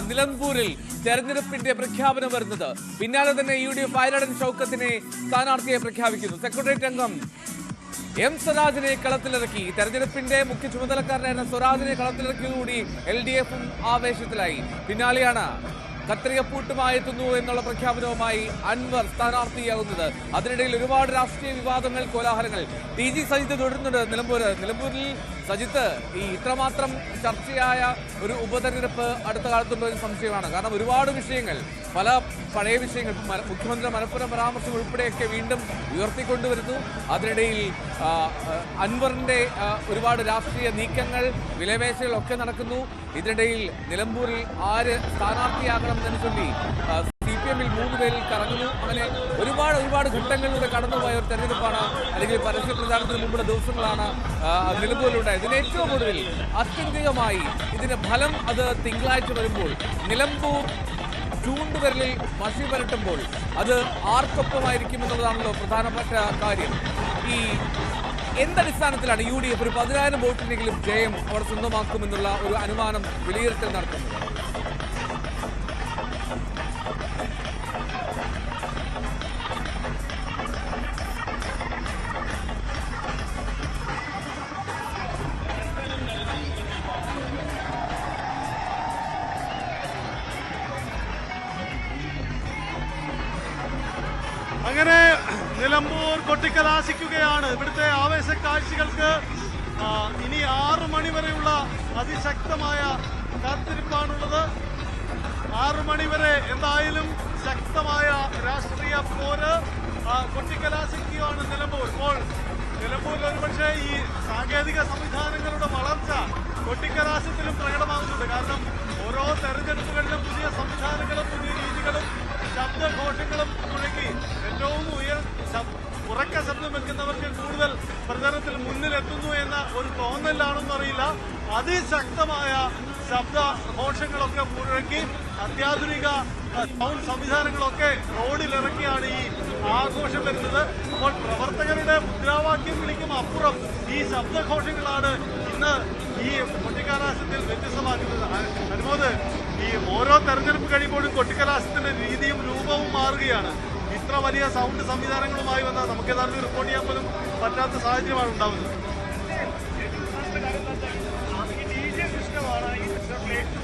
നിലമ്പൂരിൽ തെരഞ്ഞെടുപ്പിന്റെ പ്രഖ്യാപനം വരുന്നത്. പിന്നാലെ തന്നെ യു ഡി എഫ് ആയിരടൻ ഷൗക്കത്തിനെ സ്ഥാനാർത്ഥിയെ പ്രഖ്യാപിക്കുന്നു. സെക്രട്ടേറിയറ്റ് അംഗം എം സ്വരാജിനെ കളത്തിലിറക്കി. തെരഞ്ഞെടുപ്പിന്റെ മുഖ്യ ചുമതലക്കാരനായിരുന്ന സ്വരാജിനെ കളത്തിലിറക്കിയതോടുകൂടി എൽ ഡി എഫും ആവേശത്തിലായി. പിന്നാലെയാണ് കത്രികപ്പൂട്ടുമായി എത്തുന്നു എന്നുള്ള പ്രഖ്യാപനവുമായി അൻവർ സ്ഥാനാർത്ഥിയാകുന്നത്. അതിനിടയിൽ ഒരുപാട് രാഷ്ട്രീയ വിവാദങ്ങൾ കോലാഹലങ്ങൾ. ടി ജി സജിത് തുടരുന്നുണ്ട്. നിലമ്പൂര് നിലമ്പൂരിൽ സജിത്ത് ഈ ഇത്രമാത്രം ചർച്ചയായ ഒരു ഉപതെരഞ്ഞെടുപ്പ് അടുത്ത കാലത്തുണ്ടോ സംശയമാണ്. കാരണം ഒരുപാട് വിഷയങ്ങൾ പല പഴയ വിഷയങ്ങൾ മുഖ്യമന്ത്രി മലപ്പുറം പരാമർശം ഉൾപ്പെടെയൊക്കെ വീണ്ടും ഉയർത്തിക്കൊണ്ടുവരുന്നു. അതിനിടയിൽ അൻവറിന്റെ ഒരുപാട് രാഷ്ട്രീയ നീക്കങ്ങൾ വിലവേശകളൊക്കെ നടക്കുന്നു. ഇതിനിടയിൽ നിലമ്പൂരിൽ ആര് സ്ഥാനാർത്ഥിയാകണം എന്ന് ചൊല്ലി പി എമ്മിൽ മൂന്ന് പേരിൽ കറങ്ങുന്നു. അങ്ങനെ ഒരുപാട് ഒരുപാട് ഘട്ടങ്ങളിലൂടെ കടന്നുപോയ ഒരു തെരഞ്ഞെടുപ്പാണ് അല്ലെങ്കിൽ പരസ്യ പ്രചാരണത്തിന് മുമ്പുള്ള ദിവസങ്ങളാണ് നിലമ്പൂരിലുണ്ടായത്. ഇതിന് ഏറ്റവും ഒടുവിൽ അത്യന്തികമായി ഇതിന് ഫലം അത് തിങ്കളാഴ്ച വരുമ്പോൾ നിലമ്പൂർ ചൂണ്ടുവിരലിൽ മഷി പരട്ടുമ്പോൾ അത് ആർക്കൊപ്പമായിരിക്കും എന്നുള്ളതാണല്ലോ പ്രധാനപ്പെട്ട കാര്യം. ഈ എന്തടിസ്ഥാനത്തിലാണ് യു ഡി എഫ് ഒരു പതിനായിരം വോട്ടിനെങ്കിലും ജയം അവർ സ്വന്തമാക്കുമെന്നുള്ള ഒരു അനുമാനം വിലയിരുത്തൽ നടത്തുന്നത്? അങ്ങനെ നിലമ്പൂർ കൊട്ടിക്കലാശിക്കുകയാണ്. ഇവിടുത്തെ ആവേശ കാഴ്ചകൾക്ക് ഇനി ആറു മണി വരെയുള്ള അതിശക്തമായ കാത്തിരിപ്പാണുള്ളത്. ആറു മണിവരെ എന്തായാലും ശക്തമായ രാഷ്ട്രീയ പോര് ആ, കൊട്ടിക്കലാശിക്കുകയാണ് നിലമ്പൂർ. ഇപ്പോൾ നിലമ്പൂരിൽ ഒരുപക്ഷെ ഈ സാങ്കേതിക സംവിധാനങ്ങളുടെ വളർച്ച കൊട്ടിക്കലാശത്തിലും പ്രകടമാകുന്നുണ്ട്. കാരണം ഓരോ തെരഞ്ഞെടുപ്പുകളിലും പുതിയ സംവിധാനങ്ങളും പുതിയ രീതികളും ശബ്ദഘോഷങ്ങളും മുഴങ്ങി ഏറ്റവും ഉയർ ഉറക്ക ശബ്ദം വെക്കുന്നവർക്ക് കൂടുതൽ പ്രചരണത്തിൽ മുന്നിലെത്തുന്നു എന്ന ഒരു തോന്നലാണെന്നറിയില്ല. അതിശക്തമായ ശബ്ദ ഘോഷങ്ങളൊക്കെ മുഴക്കി അത്യാധുനിക സൗണ്ട് സംവിധാനങ്ങളൊക്കെ റോഡിലിറക്കിയാണ് ഈ ആഘോഷം വരുന്നത്. അപ്പോൾ പ്രവർത്തകരുടെ മുദ്രാവാക്യം വിളിക്കും. അപ്പുറം ഈ ശബ്ദഘോഷങ്ങളാണ് ഇന്ന് ഈ കൊട്ടിക്കലാശത്തിൽ വ്യത്യസ്തമാക്കുന്നത്. അനുമോദ് ഈ ഓരോ തെരഞ്ഞെടുപ്പ് കഴിയുമ്പോഴും കൊട്ടിക്കലാശത്തിന്റെ രീതിയും രൂപവും മാറുകയാണ്. ഇത്ര വലിയ സൗണ്ട് സംവിധാനങ്ങളുമായി വന്നാൽ നമുക്ക് ഏതാണ്ട് റിപ്പോർട്ട് ചെയ്യാൻ പോലും പറ്റാത്ത സാഹചര്യമാണ് ഉണ്ടാവുന്നത്.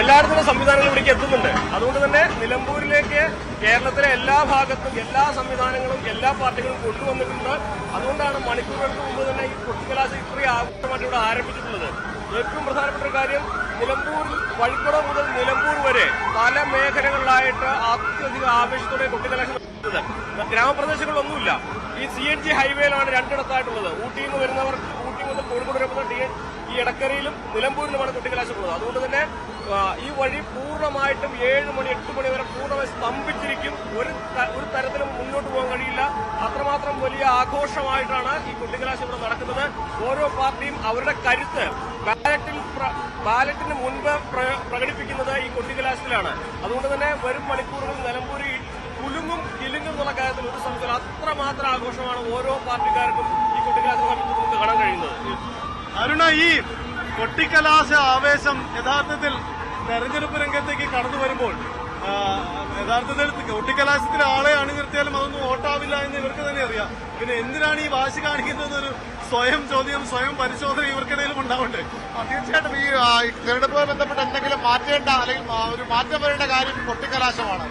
എല്ലായിടത്തും സംവിധാനങ്ങൾ ഇവിടേക്ക് എത്തുന്നുണ്ട്. അതുകൊണ്ട് തന്നെ നിലമ്പൂരിലേക്ക് കേരളത്തിലെ എല്ലാ ഭാഗത്തും എല്ലാ സംവിധാനങ്ങളും എല്ലാ പാർട്ടികളും കൊണ്ടുവന്നിട്ടുണ്ട്. അതുകൊണ്ടാണ് മണിക്കൂറുകൾക്ക് മുമ്പ് തന്നെ ഈ കൊട്ടിക്കലാശ ഇത്രയും ആഘോഷമായിട്ട് ഇവിടെ ആരംഭിച്ചിട്ടുള്ളത്. ഏറ്റവും പ്രധാനപ്പെട്ട ഒരു കാര്യം നിലമ്പൂർ വഴിപ്പുറ മുതൽ നിലമ്പൂർ വരെ പല മേഖലകളിലായിട്ട് അത്യധികം ആവേശത്തോടെ കൊട്ടിക്കലാശം ഗ്രാമപ്രദേശങ്ങളിലൊന്നുമില്ല. ഈ സി എൻ ജി ഹൈവേയിലാണ് രണ്ടിടത്തായിട്ടുള്ളത്. ഊട്ടിയിൽ നിന്ന് വരുന്നവർ മുതൽ കോഴിക്കോട് വരെ പോകുന്ന ഈ ഇടക്കരയിലും നിലമ്പൂരിലുമാണ് കുട്ടിക്കലാശമുള്ളത് അതുകൊണ്ട് തന്നെ ഈ വഴി പൂർണമായിട്ടും ഏഴ് മണി എട്ട് മണി വരെ പൂർണമായി സ്തംഭിച്ചിരിക്കും. ഒരു ഒരു തരത്തിലും മുന്നോട്ട് പോകാൻ കഴിയില്ല. അത്രമാത്രം വലിയ ആഘോഷമായിട്ടാണ് ഈ കുട്ടിക്കലാശം ഇവിടെ നടക്കുന്നത്. ഓരോ പാർട്ടിയും അവരുടെ കരുത്ത് ബാലറ്റിൽ ബാലറ്റിന് മുൻപ് പ്രകടിപ്പിക്കുന്നത് ഈ കൊട്ടിക്കലാശത്തിലാണ് അതുകൊണ്ട് തന്നെ വരും മണിക്കൂറുകൾ നിലമ്പൂരിൽ കുലുങ്ങും കിലുങ്ങും എന്നുള്ള കാര്യത്തിൽ ഒരു സംഘത്തിൽ അത്രമാത്രം ആഘോഷമാണ് ഓരോ പാർട്ടിക്കാർക്കും ഈ കുട്ടിക്കലാശ നമുക്ക് കാണാൻ കഴിയുന്നത്. അരുണ ഈ കൊട്ടിക്കലാശ ആവേശം യഥാർത്ഥത്തിൽ തെരഞ്ഞെടുപ്പ് രംഗത്തേക്ക് കടന്നു വരുമ്പോൾ യഥാർത്ഥത്തിൽ കൊട്ടിക്കലാശത്തിലെ ആളെ അണിനിർത്തിയാലും അതൊന്നും ഓട്ടാവില്ല എന്ന് ഇവർക്ക് തന്നെ അറിയാം. പിന്നെ എന്തിനാണ് ഈ വാശി കാണിക്കുന്നത് ഒരു സ്വയം ചോദ്യം സ്വയം പരിശോധന ഇവർക്കിടയിലും ഉണ്ടാവണ്ടേ? തീർച്ചയായിട്ടും ഈ തെരഞ്ഞെടുപ്പുമായി ബന്ധപ്പെട്ട് എന്തെങ്കിലും മാറ്റേണ്ട അല്ലെങ്കിൽ ഒരു മാറ്റം വരേണ്ട കാര്യം കൊട്ടിക്കലാശമാണ്.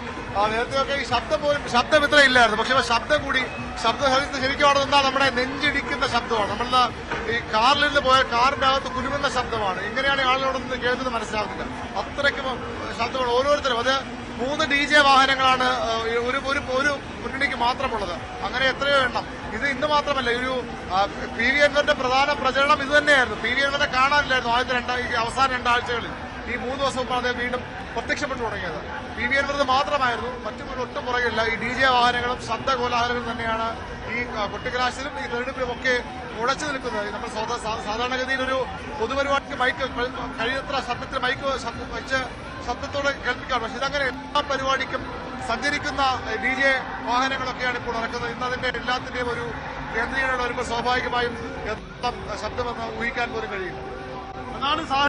നേരത്തെയൊക്കെ ഈ ശബ്ദം പോലും ശബ്ദം ഇത്ര ഇല്ലായിരുന്നു. പക്ഷെ ശബ്ദം കൂടി ശബ്ദം ശരീരത്തിൽ ശരിക്കും അവിടെ നമ്മുടെ നെഞ്ചിടിക്കുന്ന ശബ്ദമാണ്. നമ്മൾ ഈ കാറിൽ നിന്ന് പോയ കാറിന്റെ അകത്ത് കുരുങ്ങുന്ന ശബ്ദമാണ്. ഇങ്ങനെയാണ് ആളുകളോട് നിന്ന് കേൾക്കുന്നത് മനസ്സിലാവുന്നില്ല. അത്രയ്ക്കും ശബ്ദമാണ് ഓരോരുത്തരും. അത് മൂന്ന് ഡി ജെ വാഹനങ്ങളാണ് ഒരു ഒരു ഒരു മുന്നണിക്ക് മാത്രമുള്ളത്. അങ്ങനെ എത്രയോ എണ്ണം. ഇത് ഇന്ന് മാത്രമല്ല ഒരു പി വി അൻവറിന്റെ പ്രധാന പ്രചരണം ഇത് തന്നെയായിരുന്നു. പി വി അൻവറിനെ കാണാനില്ലായിരുന്നു ആദ്യത്തെ രണ്ടാഴ്ച അവസാന രണ്ടാഴ്ചകളിൽ. ഈ മൂന്ന് ദിവസം അദ്ദേഹം വീണ്ടും പ്രത്യക്ഷപ്പെട്ടു തുടങ്ങിയത്. പി വി അൻവർ മാത്രമായിരുന്നു. മറ്റു ഒട്ടും പുറകില്ല ഈ ഡി ജെ വാഹനങ്ങളും ശബ്ദ കോലാഹലങ്ങളും തന്നെയാണ് ഈ കൊട്ടിക്കലാശിലും ഈ തെരഞ്ഞെടുപ്പിലും ഒക്കെ ഉഴച്ചു നിൽക്കുന്നത്. നമ്മൾ സാധാരണഗതിയിൽ ഒരു പൊതുപരിപാടിക്ക് മൈക്ക് കഴിയുന്നത്ര ശബ്ദത്തിൽ മൈക്ക് വെച്ച് ശബ്ദത്തോടെ കേൾപ്പിക്കാറ് പക്ഷെ ഇതങ്ങനെ എല്ലാ പരിപാടിക്കും സഞ്ചരിക്കുന്ന ഡി ജെ വാഹനങ്ങളൊക്കെയാണ് ഇപ്പോൾ നടക്കുന്നത്. ഇന്ന് അതിന്റെ എല്ലാത്തിന്റെയും ഒരു കേന്ദ്രീകരണം വരുമ്പോൾ സ്വാഭാവികമായും ശബ്ദമെന്ന് ഊഹിക്കാൻ പോലും കഴിയില്ല. അതാണ്